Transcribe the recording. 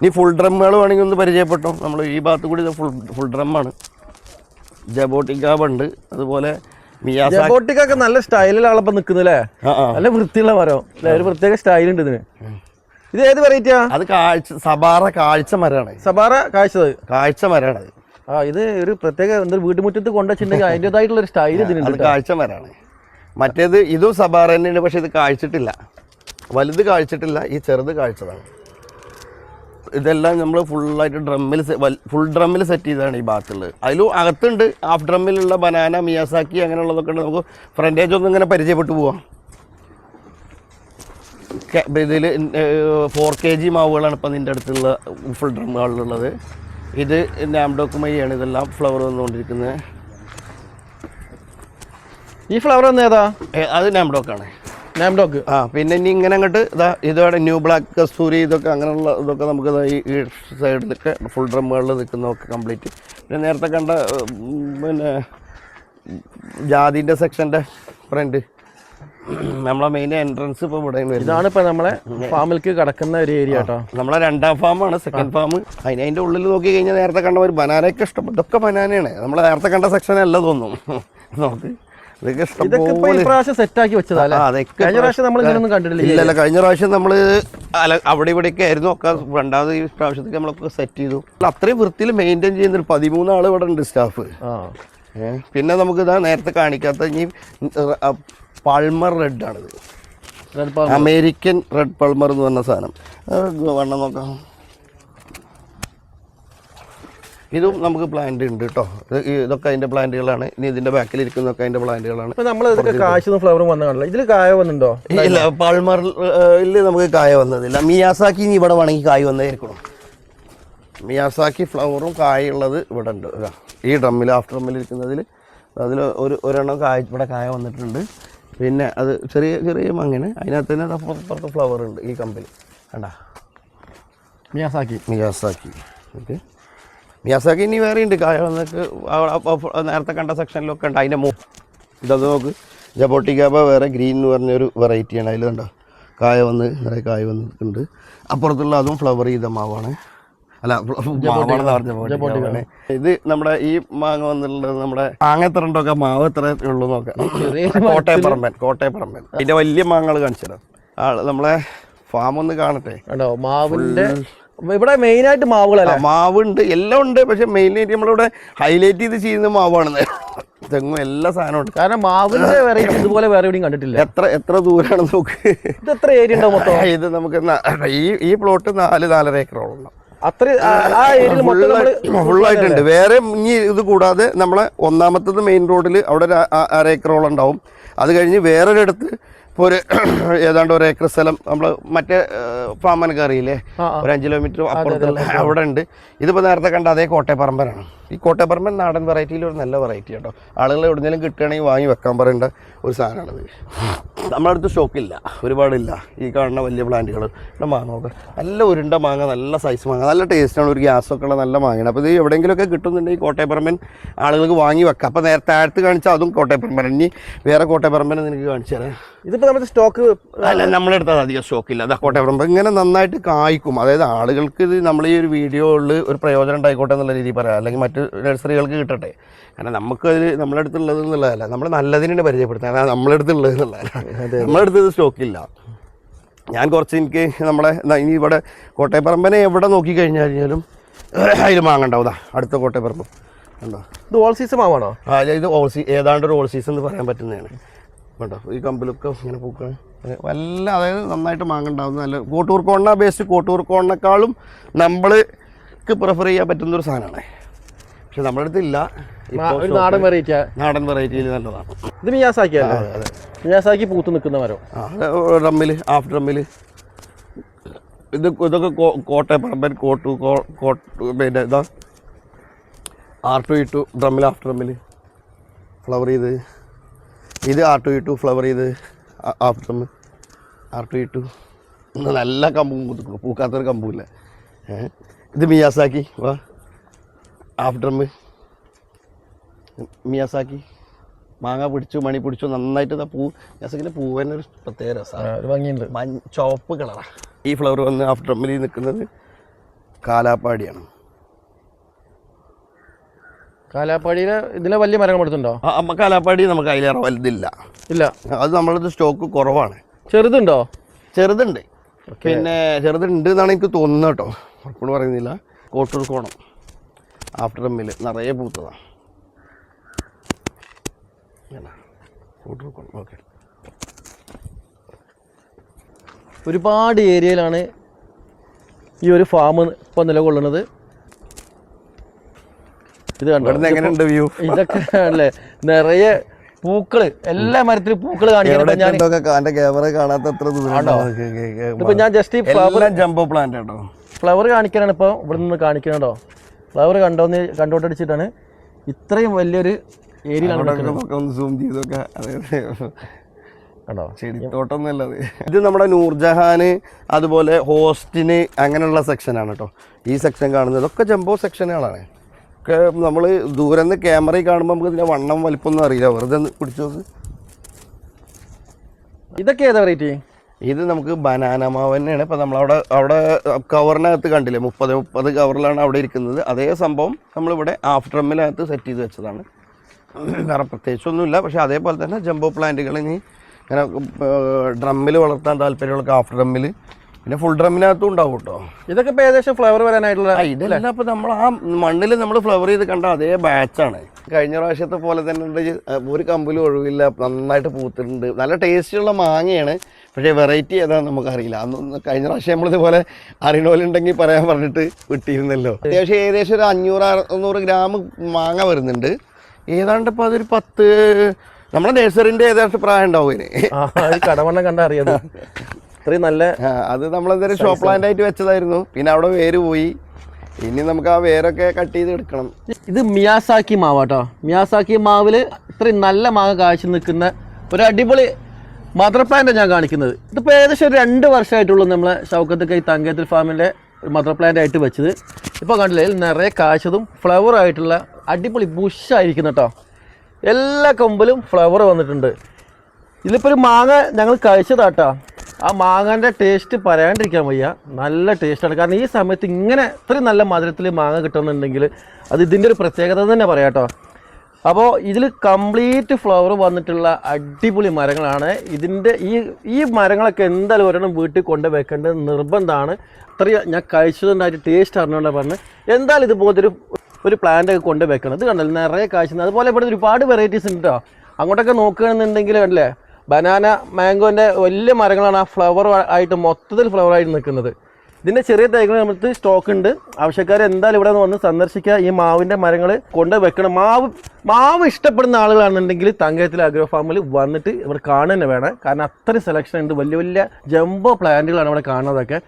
ഇനി ഫുൾ ഡ്രമ്മുകൾ വേണമെങ്കിൽ ഒന്ന് പരിചയപ്പെട്ടോ. നമ്മൾ ഈ ഭാഗത്ത് കൂടി ഫുൾ ഫുൾ ഡ്രമ്മാണ് ജബോട്ടിക്ക ഉണ്ട്. അതുപോലെ ജബോട്ടിക്കൊക്കെ നല്ല സ്റ്റൈലിലാണ് നിൽക്കുന്നല്ലേ നല്ല വൃത്തിയുള്ള മരം. ഒരു പ്രത്യേക സ്റ്റൈൽ ഉണ്ട് ഇതിന്. ഇത് ഏത് വെറൈറ്റിയാ അത് കാഴ്ച സബാറ കാഴ്ച മരമാണ്. സബാറ കാഴ്ച കാഴ്ച മരമാണ് ആ ഇത് ഒരു പ്രത്യേക എന്തൊരു വീട്ടുമുറ്റത്ത് കൊണ്ടുവച്ചിട്ടുണ്ടെങ്കിൽ അതിന്റെതായിട്ടുള്ള ഒരു സ്റ്റൈൽ ഇതിനുണ്ട് കാഴ്ച മരമാണ്. മറ്റേത് ഇതും സബാറ തന്നെയാണ് പക്ഷെ ഇത് കാഴ്ചിട്ടില്ല. വലുത് കാഴ്ചിട്ടില്ല ഈ ചെറുത് കാഴ്ചതാണ്. ഇതെല്ലാം നമ്മൾ ഫുള്ളായിട്ട് ഡ്രമ്മിൽ ഫുൾ ഡ്രമ്മിൽ സെറ്റ് ചെയ്താണ് ഈ ഭാഗത്തുള്ളത്. അതിലും അകത്തുണ്ട് ഹാഫ് ഡ്രമ്മിലുള്ള ബനാന മിയാസാക്കി അങ്ങനെയുള്ളതൊക്കെ ഉണ്ട്. നമുക്ക് ഫ്രണ്ടേജ് ഒന്നും ഇങ്ങനെ പരിചയപ്പെട്ടു പോവാം. ഇതിൽ ഫോർ കെ ജി മാവുകളാണ് ഇപ്പം നിന്റെ അടുത്തുള്ള ഫുൾ ഡ്രമ്മുകളിലുള്ളത് ഇത് നാംഡോക്കുമയാണ് ഇതെല്ലാം ഫ്ലവർ വന്നുകൊണ്ടിരിക്കുന്നത്. ഈ ഫ്ലവർ ഒന്ന് ഏതാ അത് നാംഡോക്കാണ് നാംഡോക്ക് ആ പിന്നെ ഇനി ഇങ്ങനെ അങ്ങോട്ട് ഇതാ ഇതോടെ ന്യൂ ബ്ലാക്ക് കസ്തൂരി ഇതൊക്കെ അങ്ങനെയുള്ള ഇതൊക്കെ നമുക്ക് ഈ സൈഡിൽ സൈഡിലൊക്കെ ഫുൾ ഡ്രമ്മുകളിൽ നിൽക്കുന്നതൊക്കെ കംപ്ലീറ്റ് പിന്നെ നേരത്തെ കണ്ട പിന്നെ ജാതിന്റെ സെക്ഷന്റെ ഫ്രണ്ട് നമ്മളെ മെയിൻ എൻട്രൻസ് ഇപ്പോൾ ഇവിടെ ഇതാണ് ഇപ്പോൾ നമ്മളെ ഫാമിലേക്ക് കിടക്കുന്ന ഒരു ഏരിയ കേട്ടോ നമ്മളെ രണ്ടാം ഫാമാണ് സെക്കൻഡ് ഫാം അതിന് അതിന്റെ ഉള്ളിൽ നോക്കി കഴിഞ്ഞാൽ നേരത്തെ കണ്ട ഒരു ബനാനയൊക്കെ ഇഷ്ടം ഇതൊക്കെ ബനാനയാണ്. നമ്മൾ നേരത്തെ കണ്ട സെക്ഷൻ അല്ല തോന്നും നോക്ക് ഇതൊക്കെ ഇഷ്ടം ഇപ്പൊ ഈ പ്രാവശ്യം സെറ്റ് ആക്കി വെച്ചതാ അല്ലേ? ആ, അതൊക്കെ കഴിഞ്ഞ പ്രാവശ്യം നമ്മൾ ഇങ്ങനെയൊന്നും കണ്ടിട്ടില്ല ഇല്ലല്ല കഴിഞ്ഞ പ്രാവശ്യം നമ്മൾ അവിടെ ഇവിടെയൊക്കെ ആയിരുന്നു. ഒക്കെ രണ്ടാമത് ഈ പ്രാവശ്യത്തേക്ക് നമ്മളൊക്കെ സെറ്റ് ചെയ്തു. അത്രയും വൃത്തിയിൽ മെയിന്റെയിൻ ചെയ്യുന്ന ഒരു പതിമൂന്ന് ആൾ ഇവിടെ ഉണ്ട് സ്റ്റാഫ് പിന്നെ നമുക്ക് ഇതാ നേരത്തെ കാണിക്കാത്ത ഇനി പൾമർ റെഡ് ആണിത് അമേരിക്കൻ റെഡ് പൾമർ എന്ന് പറഞ്ഞ സാധനം. വണ്ണം നോക്കാം. ഇതും നമുക്ക് പ്ലാന്റ് ഉണ്ട് കേട്ടോ ഇത് ഇതൊക്കെ അതിന്റെ പ്ലാന്റുകളാണ് ഇനി ഇതിന്റെ ബാക്കിൽ ഇരിക്കുന്നതൊക്കെ അതിന്റെ പ്ലാന്റുകളാണ് നമ്മൾ ഫ്ലവറും ഇതിൽ കായ വന്നിട്ടുണ്ടോ? ഇല്ല പാൾമറിൽ നമുക്ക് കായ വന്നതില്ല. മിയാസാക്കി ഇനി ഇവിടെ വേണമെങ്കിൽ കായ വന്നതായിരിക്കണം. മിയാസാക്കി ഫ്ലവറും കായുള്ളത് ഇവിടെ ഉണ്ട്. ഈ ഡ്രമ്മിൽ ആഫ്റ്റർ ഡ്രമ്മിൽ ഇരിക്കുന്നതിൽ അതിൽ ഒരു ഒരെണ്ണം കായ ഇവിടെ കായ വന്നിട്ടുണ്ട്. പിന്നെ അത് ചെറിയ ചെറിയ മങ്ങനെ. അതിനകത്ത് തന്നെ പുറത്ത് പുറത്ത് ഫ്ലവർ ഉണ്ട് ഈ കമ്പനി കണ്ടാ? മിയാസാക്കി. മിയാസാക്കി. ഓക്കെ. മിയാസാക്കി ഇനി വേറെ ഉണ്ട്. കായ വന്നിട്ട് അവിടെ അപ്പൊ- അപ്പൊ നേരത്തെ കണ്ട സെക്ഷനിലൊക്കെ ഉണ്ട്. അതിന്റെ മൂ ഇതത് നോക്ക്. ജബോട്ടിക്കാബ വേറെ ഗ്രീൻ എന്ന് പറഞ്ഞൊരു വെറൈറ്റിയാണ് അതിൽ കണ്ടോ? കായ വന്ന് നിറയെ കായ വന്നിട്ടുണ്ട് അപ്പുറത്തുള്ള അതും ഫ്ലവർ ചെയ്ത മാവാണ്. അല്ല പറഞ്ഞ ഇത് നമ്മുടെ ഈ മാങ്ങ വന്നിട്ടുള്ളത് നമ്മുടെ മാങ്ങ എത്ര ഉണ്ടോക്കെ മാവ് എത്ര ഉള്ളൂ നോക്കാം. കോട്ടയപ്പറമ്പൻ കോട്ടയപ്പറമ്പൻ അതിന്റെ വലിയ മാങ്ങകൾ കാണിച്ചു തരാം നമ്മളെ ഫാം ഒന്ന് കാണട്ടെ. കണ്ടോ? മാവിന്റെ ഇവിടെ മെയിൻ ആയിട്ട് മാവുകളല്ലേ? മാവുണ്ട്. എല്ലാം ഉണ്ട്. പക്ഷെ മെയിനായിട്ട് നമ്മളിവിടെ ഹൈലൈറ്റ് ചെയ്ത് ചെയ്യുന്ന മാവാണ് തെങ്ങും എല്ലാ സാധനവും ഉണ്ട്. കാരണം മാവിന്റെ വെറൈറ്റി ഇതുപോലെ വേറെ എവിടെയും കണ്ടിട്ടില്ല. എത്ര എത്ര ദൂരാണ് നോക്ക്? ഇത് എത്ര ഏരിയ ഉണ്ടാവും മൊത്തം? ഇത് നമുക്ക് ഈ ഈ പ്ലോട്ട് നാല് നാലര ഏക്കറോളം അത്ര ആ- ഏരിയയിൽ ഫുള്ളായിട്ടുണ്ട്. വേറെ ഇനി ഇത് കൂടാതെ നമ്മളെ ഒന്നാമത്തത് മെയിൻ റോഡിൽ അവിടെ ഒരു അര ഏക്കറോളം ഉണ്ടാവും. അത് കഴിഞ്ഞ് വേറൊരിടത്ത് ഇപ്പോൾ ഒരു ഏതാണ്ട് ഒരു ഏക്കർ സ്ഥലം നമ്മൾ മറ്റേ ഫാമനൊക്കെ അറിയില്ലേ. ഒരു അഞ്ച് കിലോമീറ്റർ അപ്പുറത്തുള്ള അവിടെ ഉണ്ട്. ഇതിപ്പോൾ നേരത്തെ കണ്ട അതേ കോട്ടയപ്പറമ്പനാണ്. ഈ കോട്ടയപ്പറമ്പൻ നാടൻ വെറൈറ്റിയിൽ ഒരു നല്ല വെറൈറ്റി കേട്ടോ ആളുകൾ എവിടെയെങ്കിലും കിട്ടുകയാണെങ്കിൽ വാങ്ങി വെക്കാൻ പറയേണ്ട ഒരു സാധനമാണിത് നമ്മുടെ അടുത്ത് സ്റ്റോക്കില്ല ഒരുപാടില്ല. ഈ കാണുന്ന വലിയ പ്ലാന്റുകൾ ഇവിടെ മാങ്ങ നോക്കുക നല്ല ഉരുണ്ട മാങ്ങ നല്ല സൈസ് മാങ്ങ. നല്ല ടേസ്റ്റാണ് ഒരു ഗ്യാസൊക്കെ ഉള്ള നല്ല മാങ്ങയാണ്. അപ്പോൾ ഇത് എവിടെയെങ്കിലുമൊക്കെ കിട്ടുന്നുണ്ടെങ്കിൽ കോട്ടയപ്പറമ്പൻ ആളുകൾക്ക് വാങ്ങി വെക്കാം. അപ്പോൾ നേരത്തെ അടുത്ത് കാണിച്ചാൽ അതും കോട്ടയപ്പറമ്പൻ ഇനി വേറെ കോട്ടയപ്പറമ്പൻ നിനക്ക് കാണിച്ചു തരാം. ഇതിപ്പോൾ നമ്മുടെ സ്റ്റോക്ക് അല്ല നമ്മളെടുത്താൽ അധികം സ്റ്റോക്കില്ല അതാ കോട്ടയപ്പറമ്പ് ഇങ്ങനെ നന്നായിട്ട് കായ്ക്കും. അതായത് ആളുകൾക്ക് ഇത് നമ്മൾ ഈ ഒരു വീഡിയോയിൽ ഒരു പ്രയോജനം ഉണ്ടായിക്കോട്ടെ എന്നുള്ള രീതിയിൽ പറയാം. അല്ലെങ്കിൽ മറ്റ് നഴ്സറികൾക്ക് കിട്ടട്ടെ. കാരണം നമുക്ക് അതിൽ നമ്മുടെ അടുത്തുള്ളത് എന്നുള്ളതല്ല നമ്മൾ നല്ലതിനെ പരിചയപ്പെടുത്താൻ അതാണ് നമ്മുടെ അടുത്തുള്ളത് എന്നുള്ളതല്ല. നമ്മുടെ അടുത്ത് സ്റ്റോക്കില്ല. ഞാൻ കുറച്ച് എനിക്ക് നമ്മുടെ ഇനി ഇവിടെ കോട്ടയപ്പറമ്പനെ എവിടെ നോക്കി കഴിഞ്ഞു കഴിഞ്ഞാലും അതിൽ മാങ്ങണ്ടാവുതാ അടുത്ത കോട്ടയപ്പറമ്പ്. ഉണ്ടോ ഇത് ഓൾ സീസൺ മാവാണോ? ആ ഇത് ഓൾ സീ ഏതാണ്ട് ഒരു ഓൾ സീസൺ എന്ന് പറയാൻ പറ്റുന്നതാണ്. കേട്ടോ ഈ കമ്പിലൊക്കെ ഇങ്ങനെ പൂക്കൾ. വല്ല അതായത് നന്നായിട്ട് മാങ്ങണ്ടാവുന്ന നല്ല കോട്ടൂർ ബേസ്ഡ് കോട്ടൂർക്കോണിനേക്കാളും കോട്ടൂർ നമ്മൾക്ക് പ്രിഫർ ചെയ്യാൻ പറ്റുന്ന ഒരു സാധനമാണ്. പക്ഷെ നമ്മുടെ അടുത്ത് ഇല്ല ഒരു നാടൻ വെറൈറ്റി നാടൻ വെറൈറ്റിയിൽ നല്ലതാണ്. ഇത് മിയാസാക്കി അല്ലേ? മിയാസാക്കി പൂത്ത് നിൽക്കുന്ന മരം. ആ ഡ്രമ്മിൽ ഹാഫ് ഡ്രമ്മിൽ ഇത് ഇതൊക്കെ കോട്ടയം പറമ്പൻ കോട്ടു കോട്ടു പിന്നെ ഇതാ. ആർ ടു ഇ ടു ഡ്രമ്മിൽ ഹാഫ് ഡ്രമ്മിൽ ഫ്ലവർ ചെയ്ത്. ഇത് R two E two flower ചെയ്ത് half drum. R two E two ഇന്ന് നല്ല കമ്പും പൂക്കാത്തൊരു കമ്പുമില്ല ഇത് മിയാസാക്കി. വാ. ഹാഫ് ഡ്രമ്മ് മിയാസാക്കി മാങ്ങ പിടിച്ചു മണി പിടിച്ചു നന്നായിട്ട് ഇതാ പൂ മിയാസാക്കിന്റെ പൂവന്നെ ഒരു പ്രത്യേക രസമാണ് ഭംഗിയുണ്ട്. മഞ്ഞ ചുവപ്പ് കളറാണ് ഈ ഫ്ലവർ വന്ന് ആഫ്റ്റർ ഡ്രമ്മിൽ നിൽക്കുന്നത് കാലാപ്പാടിയാണ്. കാലാപ്പാടിയിലെ ഇതിലെ വലിയ മരങ്ങൾ എടുത്തുണ്ടോ കാലാപ്പാടി നമുക്ക് അതിലേറെ വലുതില്ല. ഇല്ല. അത് നമ്മളത് സ്റ്റോക്ക് കുറവാണ്. ചെറുതുണ്ടോ? ചെറുതുണ്ട്. പിന്നെ ചെറുതുണ്ട് എന്നാണ് എനിക്ക് തോന്നുന്നത് കേട്ടോ. ഉറപ്പോട് പറയുന്നില്ല കോട്ടൂർ കോണം. ആഫ്റ്റർ എമ്മിൽ നിറയെ പൂത്തതാണ് ഓക്കെ ഒരുപാട് ഏരിയയിലാണ് ഈ ഒരു ഫാം ഇപ്പോൾ നിലകൊള്ളുന്നത്. ഇത് കണ്ടോ? വ്യൂ ഇതൊക്കെ അല്ലേ? നിറയെ പൂക്കൾ. എല്ലാ മരത്തിലും പൂക്കൾ കാണിക്കാനാണ് ഞാൻ ജസ്റ്റ് ജംബോ പ്ലാന്റ് ഫ്ലവർ കാണിക്കാനാണ് ഇപ്പൊ ഇവിടെ നിന്ന് കാണിക്കണോ ഫ്ലവർ കണ്ടോന്ന് കണ്ടോട്ടടിച്ചിട്ടാണ് ഇത്രയും വലിയൊരു ഏരിയയിലാണ് സൂം ചെയ്തൊക്കെ. കണ്ടോ? ഇത് നമ്മുടെ നൂർജഹാന് അതുപോലെ ഹോസ്റ്റിന് അങ്ങനെയുള്ള സെക്ഷനാണ് കേട്ടോ. ഈ സെക്ഷൻ കാണുന്നത്. ഇതൊക്കെ ജംബോ സെക്ഷനുകളാണ്. ഒക്കെ നമ്മൾ ദൂരെ നിന്ന് ക്യാമറയിൽ കാണുമ്പോൾ നമുക്ക് ഇതിന്റെ വണ്ണം വലിപ്പമൊന്നും അറിയില്ല. വെറുതെ പിടിച്ചോ ഇതൊക്കെ ഏതാ വെറൈറ്റി ഇത് നമുക്ക് ബനാന മാവ് തന്നെയാണ്. ഇപ്പം നമ്മളവിടെ അവിടെ കവറിനകത്ത് കണ്ടില്ലേ മുപ്പത് മുപ്പത് കവറിലാണ് അവിടെ ഇരിക്കുന്നത്. അതേ സംഭവം നമ്മളിവിടെ ആഫ്റ്റർ എമ്മിനകത്ത് സെറ്റ് ചെയ്ത് വെച്ചതാണ്. വേറെ പ്രത്യേകിച്ചൊന്നുമില്ല. പക്ഷേ അതേപോലെ തന്നെ ജംബോ പ്ലാന്റുകൾ ഇനി ഇങ്ങനെ ഡ്രമ്മിൽ വളർത്താൻ താല്പര്യമുള്ള ആഫ്റ്റർ ഡ്രമ്മിൽ പിന്നെ ഫുൾ ഡ്രമ്മിനകത്തും ഉണ്ടാവും കേട്ടോ. ഇതൊക്കെ ഇപ്പൊ ഏകദേശം ഫ്ലവർ വരാനായിട്ടുള്ള ഇതല്ല? ഇതെല്ലാം ഇപ്പം നമ്മൾ ആ മണ്ണിൽ നമ്മൾ ഫ്ലവർ ചെയ്ത് കണ്ട അതേ ബാച്ചാണ് കഴിഞ്ഞ പ്രാവശ്യത്തെ പോലെ തന്നെ ഒരു കമ്പിലും ഒഴിവില്ല. നന്നായിട്ട് പൂത്തിട്ടുണ്ട്. നല്ല ടേസ്റ്റുള്ള മാങ്ങയാണ്. പക്ഷേ വെറൈറ്റി ഏതാണെന്ന് നമുക്കറിയില്ല. അന്ന് കഴിഞ്ഞ പ്രാവശ്യം നമ്മളിതുപോലെ അറിയണോലുണ്ടെങ്കിൽ പറയാൻ പറഞ്ഞിട്ട് വിട്ടിരുന്നല്ലോ. അത്യാവശ്യം ഏകദേശം ഒരു അഞ്ഞൂറ് അറുന്നൂറ് ഗ്രാം മാങ്ങ വരുന്നുണ്ട്. ഏതാണ്ട് ഇപ്പോൾ അതൊരു പത്ത് നമ്മുടെ നേഴ്സറിന്റെ ഏകദേശം പ്രായം ഉണ്ടാവും ഇതിന് കടമണ്ണം ഈ ഇത്രയും നല്ല അത് നമ്മളെന്തൊരു ഷോ പ്ലാന്റ് ആയിട്ട് വെച്ചതായിരുന്നു. പിന്നെ അവിടെ വേര് പോയി. ഇനി നമുക്ക് ആ വേരൊക്കെ കട്ട് ചെയ്ത് എടുക്കണം. ഇത് മിയാസാക്കി മാവാട്ടോ. മിയാസാക്കി മാവിൽ ഇത്രയും നല്ല മാങ്ങ കാഴ്ച നിൽക്കുന്ന ഒരു അടിപൊളി മദർ പ്ലാന്റ് ഞാൻ കാണിക്കുന്നത്. ഇതിപ്പോൾ ഏകദേശം ഒരു രണ്ട് വർഷമായിട്ടുള്ളൂ നമ്മളെ ഷൗക്കത്ത് കൈ തങ്കേത്തിൽ ഫാമിന്റെ മദർ പ്ലാന്റ് ആയിട്ട് വെച്ചത്. ഇപ്പോൾ കണ്ടില്ലേ ഇതിൽ നിറയെ കാഴ്ചതും ഫ്ലവർ ആയിട്ടുള്ള അടിപൊളി ബുഷായിരിക്കുന്നു കേട്ടോ എല്ലാ കൊമ്പിലും ഫ്ലവർ വന്നിട്ടുണ്ട്. ഇതിലിപ്പോൾ ഒരു മാങ്ങ ഞങ്ങൾ കഴിച്ചതാട്ടാ. ആ മാങ്ങന്റെ ടേസ്റ്റ് പറയാണ്ടിരിക്കാൻ വയ്യ. നല്ല ടേസ്റ്റാണ് കാരണം ഈ സമയത്ത് ഇങ്ങനെ ഇത്രയും നല്ല മധുരത്തിൽ മാങ്ങ കിട്ടുന്നുണ്ടെങ്കിൽ അത് ഇതിന്റെ ഒരു പ്രത്യേകത തന്നെ പറയാം കേട്ടോ അപ്പോൾ ഇതിൽ കംപ്ലീറ്റ് ഫ്ലവർ വന്നിട്ടുള്ള അടിപൊളി മരങ്ങളാണ്. ഇതിന്റെ ഈ ഈ മരങ്ങളൊക്കെ എന്തായാലും ഒരെണ്ണം വീട്ടിൽ കൊണ്ട് വെക്കേണ്ടത് നിർബന്ധമാണ്. അത്രയും ഞാൻ കഴിച്ചതുണ്ടായിട്ട് ടേസ്റ്റ് അറിഞ്ഞുകൊണ്ട് പറഞ്ഞ് എന്തായാലും ഇതുപോലത്തെ ഒരു ഒരു പ്ലാന്റ് ഒക്കെ കൊണ്ട് വെക്കണം ഇത് കണ്ടല്ലോ നിറയെ കാഴ്ച. അതുപോലെ ഇവിടെ ഒരുപാട് വെറൈറ്റീസ് ഉണ്ട് കേട്ടോ അങ്ങോട്ടൊക്കെ നോക്കുകയാണെന്നുണ്ടെങ്കിൽ കണ്ടില്ലേ? ബനാന മാംഗോന്റെ വലിയ മരങ്ങളാണ് ആ ഫ്ലവർ ആയിട്ട് മൊത്തത്തിൽ ഫ്ലവർ ആയിട്ട് നിൽക്കുന്നത്. ഇതിന്റെ ചെറിയ തൈകൾ നമുക്ക് സ്റ്റോക്ക് ഉണ്ട്. ആവശ്യക്കാർ എന്തായാലും ഇവിടെ വന്ന് സന്ദർശിക്കുക. ഈ മാവിന്റെ മരങ്ങൾ കൊണ്ട് വെക്കണം. മാവ് മാവ് ഇഷ്ടപ്പെടുന്ന ആളുകളാണെന്നുണ്ടെങ്കിൽ തങ്കയത്തിലെ അഗ്രോ ഫാമിൽ വന്നിട്ട് ഇവിടെ കാണുക തന്നെ വേണം. കാരണം അത്രയും സെലക്ഷൻ ഉണ്ട്. വലിയ വലിയ ജംബോ പ്ലാന്റുകളാണ് ഇവിടെ കാണുന്നതൊക്കെ.